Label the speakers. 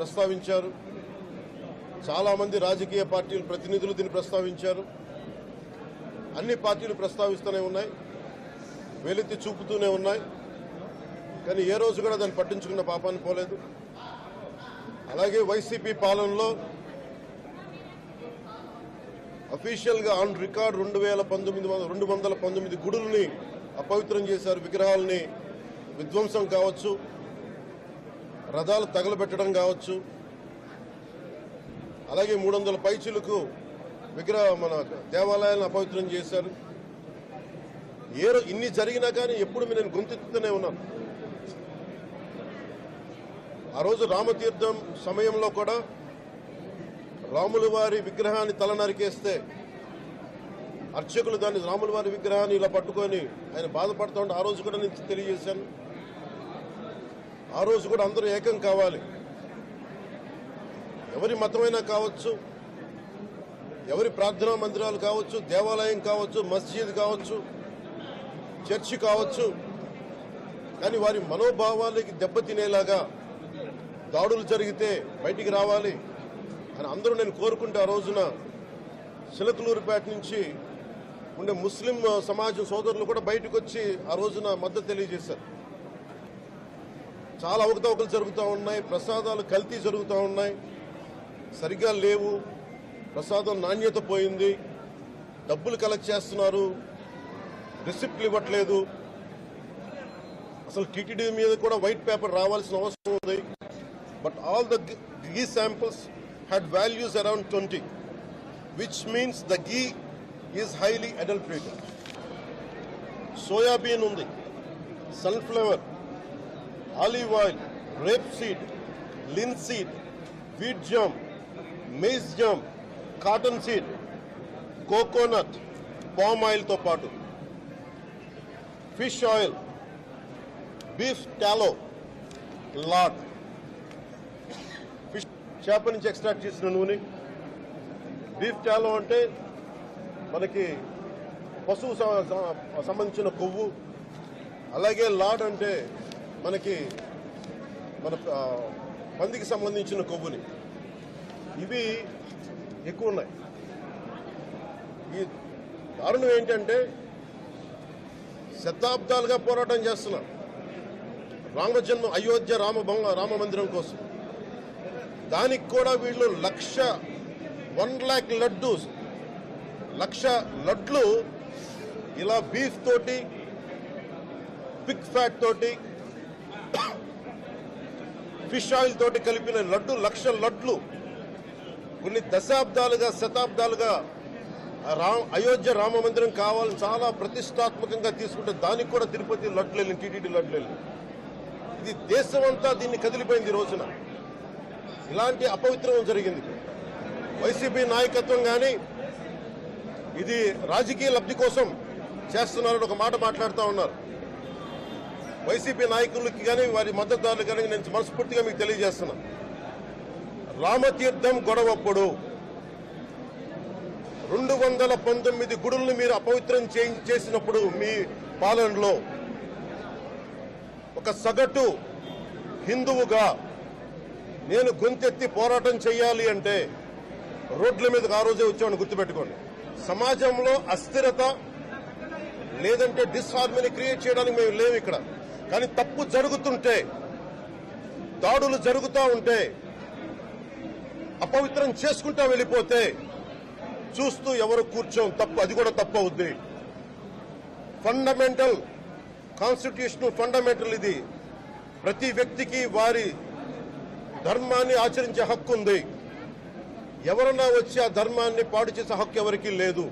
Speaker 1: ప్రస్తావించారు. చాలామంది రాజకీయ పార్టీల ప్రతినిధులు దీన్ని ప్రస్తావించారు. అన్ని పార్టీలు ప్రస్తావిస్తూనే ఉన్నాయి. వెలితి చూపుతూనే ఉన్నాయి. కానీ ఏ రోజు కూడా దాన్ని పట్టించుకున్న పాపాన్ని పోలేదు. అలాగే వైసీపీ పాలనలో అఫీషియల్గా ఆన్ రికార్డ్ రెండు వేల పంతొమ్మిది వందల రెండు వందల పంతొమ్మిది గుడుల్ని అపవిత్రం చేశారు విగ్రహాలని విధ్వంసం కావచ్చు. రథాలు తగలబెట్టడం కావచ్చు. అలాగే మూడు వందల పైచులకు విగ్రహ మన దేవాలయాలను అపవిత్రం చేశారు. ఏ ఇన్ని జరిగినా కానీ ఎప్పుడు నేను గొంతెత్తుతూనే ఉన్నాను. ఆ రోజు రామతీర్థం సమయంలో కూడా రాముల వారి విగ్రహాన్ని తల నరికేస్తే అర్చకులు దాన్ని రాముల వారి విగ్రహాన్ని ఇలా పట్టుకొని ఆయన బాధపడుతూ ఉంటే ఆ రోజు కూడా నేను తెలియజేశాను. ఆ రోజు కూడా అందరూ ఏకం కావాలి. ఎవరి మతమైనా కావచ్చు ఎవరి ప్రార్థనా మందిరాలు కావచ్చు దేవాలయం కావచ్చు మస్జిద్ కావచ్చు చర్చి కావచ్చు కానీ వారి మనోభావాలకి దెబ్బతినేలాగా దాడులు జరిగితే బయటికి రావాలి అని అందరూ నేను కోరుకుంటే ఆ రోజున చిలకలూరుపేట నుంచి ఉండే ముస్లిం సమాజం సోదరులు కూడా బయటకు వచ్చి ఆ రోజున మద్దతు తెలియజేశారు. చాలా అవకతవకలు జరుగుతూ ఉన్నాయి ప్రసాదాలు కల్తీ జరుగుతూ ఉన్నాయి. సరిగ్గా లేవు. ప్రసాదం నాణ్యత పోయింది. డబ్బులు కలెక్ట్ చేస్తున్నారు. రిసిప్ట్లు ఇవ్వట్లేదు. అసలు టీటీడీ మీద కూడా వైట్ పేపర్ రావాల్సిన అవసరం ఉంది. But all the ghee samples had values around twenty which means the ghee is highly adulterated soybean ఉంది. Sunflower olive oil rapeseed linseed wheat germ maize germ cottonseed coconut palm ఆయిల్తో పాటు. Fish oil beef tallow lard. Fish చేప నుంచి extract చేసిన నూనె. Beef టాలో అంటే మనకి పశువు సంబంధించిన కొవ్వు. అలాగే లాడ్ అంటే మనకి మన పందికి సంబంధించిన కొవ్వుని. ఇవి ఎక్కువ ఉన్నాయి ఈ దారుణం ఏంటంటే శతాబ్దాలుగా పోరాటం చేస్తున్నాం రామజన్మ అయోధ్య రామ రామ మందిరం కోసం. దానికి కూడా వీళ్ళు లక్ష వన్ ల్యాక్ లడ్డు లక్ష లడ్లు ఇలా బీఫ్ తోటి పిక్ ఫ్యాట్ తోటి ఫిష్ ఆయిల్ తోటి కలిపిన లడ్డు లక్ష లడ్లు కొన్ని దశాబ్దాలుగా శతాబ్దాలుగా అయోధ్య రామ మందిరం కావాలని చాలా ప్రతిష్టాత్మకంగా తీసుకుంటే దానికి కూడా తిరుపతి లడ్లు టీటీడీ లడ్లు ఇది దేశమంతా దీన్ని కదిలిపోయింది రోజున. ఇలాంటి అపవిత్రం జరిగింది. వైసీపీ నాయకత్వం కానీ ఇది రాజకీయ లబ్ధి కోసం చేస్తున్నారని ఒక మాట మాట్లాడుతూ ఉన్నారు. వైసీపీ నాయకులకి కానీ వారి మద్దతుదారులు కానీ నేను మనస్ఫూర్తిగా మీకు తెలియజేస్తున్నా. రామతీర్థం గొడవప్పుడు రెండు వందల పంతొమ్మిది గుడుల్ని మీరు అపవిత్రం చేసినప్పుడు మీ పాలనలో ఒక సగటు హిందువుగా నేను గొంతెత్తి పోరాటం చేయాలి అంటే రోడ్ల మీదకి ఆ రోజే వచ్చామని గుర్తుపెట్టుకోండి. సమాజంలో అస్థిరత లేదంటే డిస్హార్మనీ క్రియేట్ చేయడానికి మేము లేవు ఇక్కడ. కానీ తప్పు జరుగుతుంటే దాడులు జరుగుతూ ఉంటే అపవిత్రం చేసుకుంటా వెళ్ళిపోతే చూస్తూ ఎవరు కూర్చోం తప్పు అది కూడా తప్పు అవుద్ది. ఫండమెంటల్ కాన్స్టిట్యూషన్ ఫండమెంటల్ ఇది. ప్రతి వ్యక్తికి వారి ధర్మాన్ని ఆచరించే హక్కు ఉంది. ఎవరన్నా వచ్చి ఆ ధర్మాన్ని పాడు చేసే హక్కు ఎవరికీ లేదు.